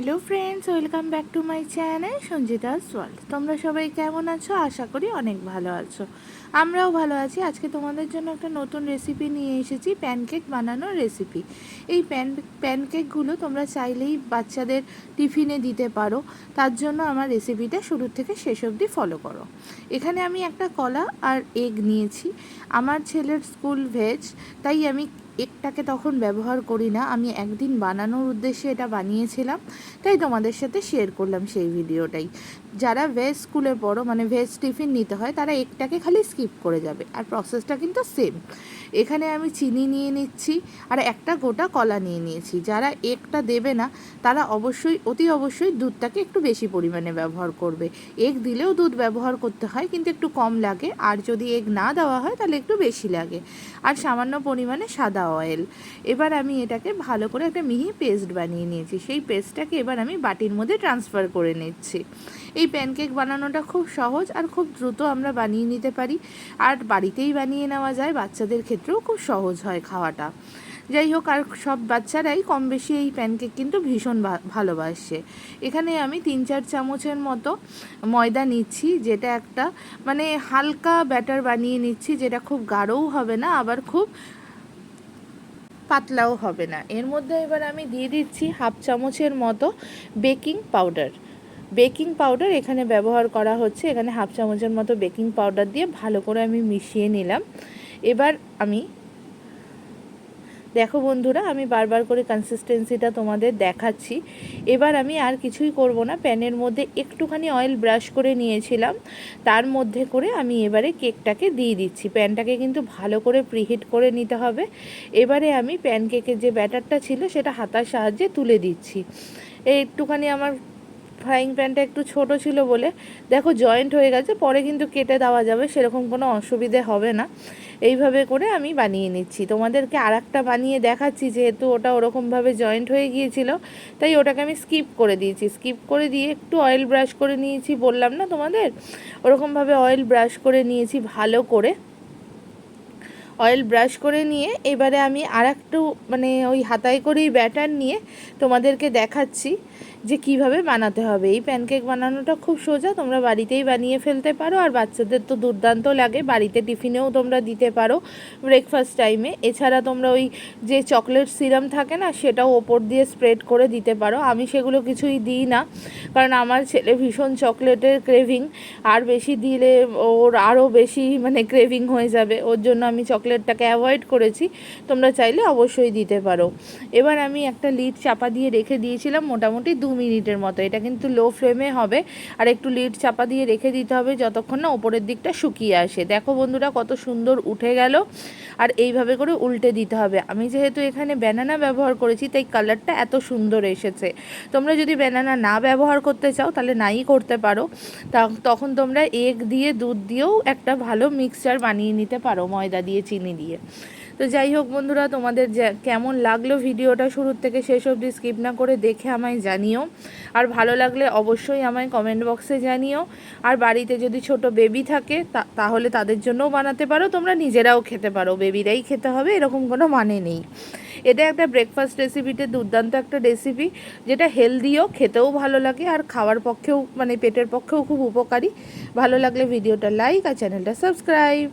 Hello friends, welcome back to my channel Sanjita's world তোমরা সবাই কেমন আছো? আশা করি অনেক ভালো আছো। আমরাও ভালো আছি। আজকে তোমাদের জন্য একটা নতুন রেসিপি নিয়ে এসেছি প্যানকেক বানানোর রেসিপি এই প্যান প্যানকেকগুলো তোমরা চাইলেই বাচ্চাদের টিফিনে দিতে পারো। তার জন্য আমার রেসিপিটা শুরু থেকে শেষ অবধি ফলো করো। এখানে আমি একটা কলা আর এগ নিয়েছি। আমার ছেলের স্কুল ভেজ তাই আমি এগটাকে তখন ব্যবহার করি না। আমি একদিন বানানোর উদ্দেশ্যে এটা বানিয়েছিলাম, তাই তোমাদের সাথে শেয়ার করলাম সেই ভিডিওটাই। যারা ভেজ স্কুলে পড়ো মানে ভেজ টিফিন নিতে হয়, তারা এগটাকে খালি স্কিপ করে যাবে। আর প্রসেসটা কিন্তু সেম এখানে আমি চিনি নিয়ে নিচ্ছি, আর একটা গোটা কলা নিয়ে নিয়েছি। যারা এগটা দেবে না, তারা অবশ্যই, অতি অবশ্যই দুধটাকে একটু বেশি পরিমাণে ব্যবহার করবে। এগ দিলেও দুধ ব্যবহার করতে হয়, কিন্তু একটু কম লাগে। আর যদি এগ না দেওয়া হয়, তাহলে একটু বেশি লাগে। আর সামান্য পরিমাণে সাদা অয়েল এবার আমি এটাকে ভালো করে একটা মিহি পেস্ট বানিয়ে নিয়েছি। সেই পেস্টটাকে এবার আমি বাটির মধ্যে ট্রান্সফার করে নিচ্ছি। এই প্যানকেক বানানোটা খুব সহজ আর খুব দ্রুত আমরা বানিয়ে নিতে পারি। আর বাড়িতেই বানিয়ে নেওয়া যায়, বাচ্চাদের ক্ষেত্রেও খুব সহজ হয় খাওয়াটা। যাই হোক, আর সব বাচ্চারাই কম বেশি এই প্যানকেক কিন্তু ভীষণ ভালোবাসে। এখানে আমি তিন চার চামচের মতো ময়দা নিচ্ছি, যেটা একটা মানে হালকা ব্যাটার বানিয়ে নিচ্ছি, যেটা খুব গাঢ়ও হবে না, আবার খুব পাতলাও হবে না। এর মধ্যে এবার আমি দিয়ে দিচ্ছি হাফ চামচের মতো বেকিং পাউডার। বেকিং পাউডার এখানে ব্যবহার করা হচ্ছে, এখানে হাফ চামচের মতো বেকিং পাউডার দিয়ে ভালো করে আমি মিশিয়ে নিলাম। এবার আমি দেখো বন্ধুরা, আমি বারবার করে কনসিস্টেন্সিটা তোমাদের দেখাচ্ছি। এবার আমি আর কিছুই করব না। প্যানের মধ্যে একটুখানি অয়েল ব্রাশ করে নিয়েছিলাম। তার মধ্যে করে আমি এবারে কেকটাকে দিয়ে দিচ্ছি। প্যানটাকে কিন্তু ভালো করে প্রিহিট করে নিতে হবে। এবারে আমি প্যান কেকের যে ব্যাটারটা ছিল, সেটা হাতার সাহায্যে তুলে দিচ্ছি। একটুখানি আমার ফ্রাইং প্যানটা একটু ছোট ছিল বলে, দেখো জয়েন্ট হয়ে গেছে, পরে কিন্তু কেটে দেওয়া যাবে, সেরকম কোনো অসুবিধে হবে না। এইভাবে করে আমি বানিয়ে নিচ্ছি। তোমাদেরকে আর একটা বানিয়ে দেখাচ্ছি, যেহেতু ওটা ওরকমভাবে জয়েন্ট হয়ে গিয়েছিল, তাই ওটাকে আমি স্কিপ করে দিয়েছি। স্কিপ করে দিয়ে একটু অয়েল ব্রাশ করে নিয়েছি, বললাম না তোমাদের? ওরকমভাবে অয়েল ব্রাশ করে নিয়েছি ভালো করে। অয়েল ব্রাশ করে নিয়ে এবারে আমি আর একটু মানে ওই হাতায় করেই ব্যাটার নিয়ে তোমাদেরকে দেখাচ্ছি যে কীভাবে বানাতে হবে। এই প্যানকেক বানানোটা খুব সোজা, তোমরা বাড়িতেই বানিয়ে ফেলতে পারো আর বাচ্চাদের তো দুর্দান্ত লাগে, বাড়িতে টিফিনেও তোমরা দিতে পারো ব্রেকফাস্ট টাইমে এছাড়া তোমরা ওই যে চকলেট সিরাম থাকে না, সেটাও ওপর দিয়ে স্প্রেড করে দিতে পারো। আমি সেগুলো কিছুই দিই না, কারণ আমার ছেলে ভীষণ চকলেটের ক্রেভিং আর বেশি দিলে ওর আরও বেশি মানে ক্রেভিং হয়ে যাবে। ওর জন্য আমি চকলেটটাকে অ্যাভয়েড করেছি। তোমরা চাইলে অবশ্যই দিতে পারো। এবার আমি একটা লিড চাপা দিয়ে রেখে দিয়েছিলাম মোটামুটি দু মিনিটের মতো। এটা কিন্তু লো ফ্লেমে হবে। আর একটু লিড চাপা দিয়ে রেখে দিতে হবে যতক্ষণ না ওপরের দিকটা শুকিয়ে আসে। দেখো বন্ধুরা কত সুন্দর উঠে গেল। আর এইভাবে করে উল্টে দিতে হবে। আমি যেহেতু এখানে ব্যানানা ব্যবহার করেছি, তাই কালারটা এত সুন্দর এসেছে। তোমরা যদি ব্যানানা না ব্যবহার করতে চাও, তাহলে নাই করতে পারো। তা তখন তোমরা এগ দিয়ে, দুধ দিয়েও একটা ভালো মিক্সচার বানিয়ে নিতে পারো, ময়দা দিয়ে, চিনি দিয়ে। তো যাই হোক বন্ধুরা, তোমাদের কেমন লাগল ভিডিওটা শুরুর থেকে শেষ অবধি স্কিপ না করে দেখে আমায় জানিও। আর ভালো লাগলে অবশ্যই আমায় কমেন্ট বক্সে জানিও। আর বাড়িতে যদি ছোট বেবি থাকে তাহলে তাদের জন্যও বানাতে পারো, তোমরা নিজেরাও খেতে পারো। বেবিরাই খেতে হবে, এরকম কোনো মানে নেই। এটা একটা ব্রেকফাস্ট রেসিপিতে দুর্দান্ত একটা রেসিপি যেটা হেলদিও খেতেও ভালো লাগে আর খাওয়ার পক্ষেও মানে পেটের পক্ষেও খুব উপকারী। ভালো লাগলে ভিডিওটা লাইক আর চ্যানেলটা সাবস্ক্রাইব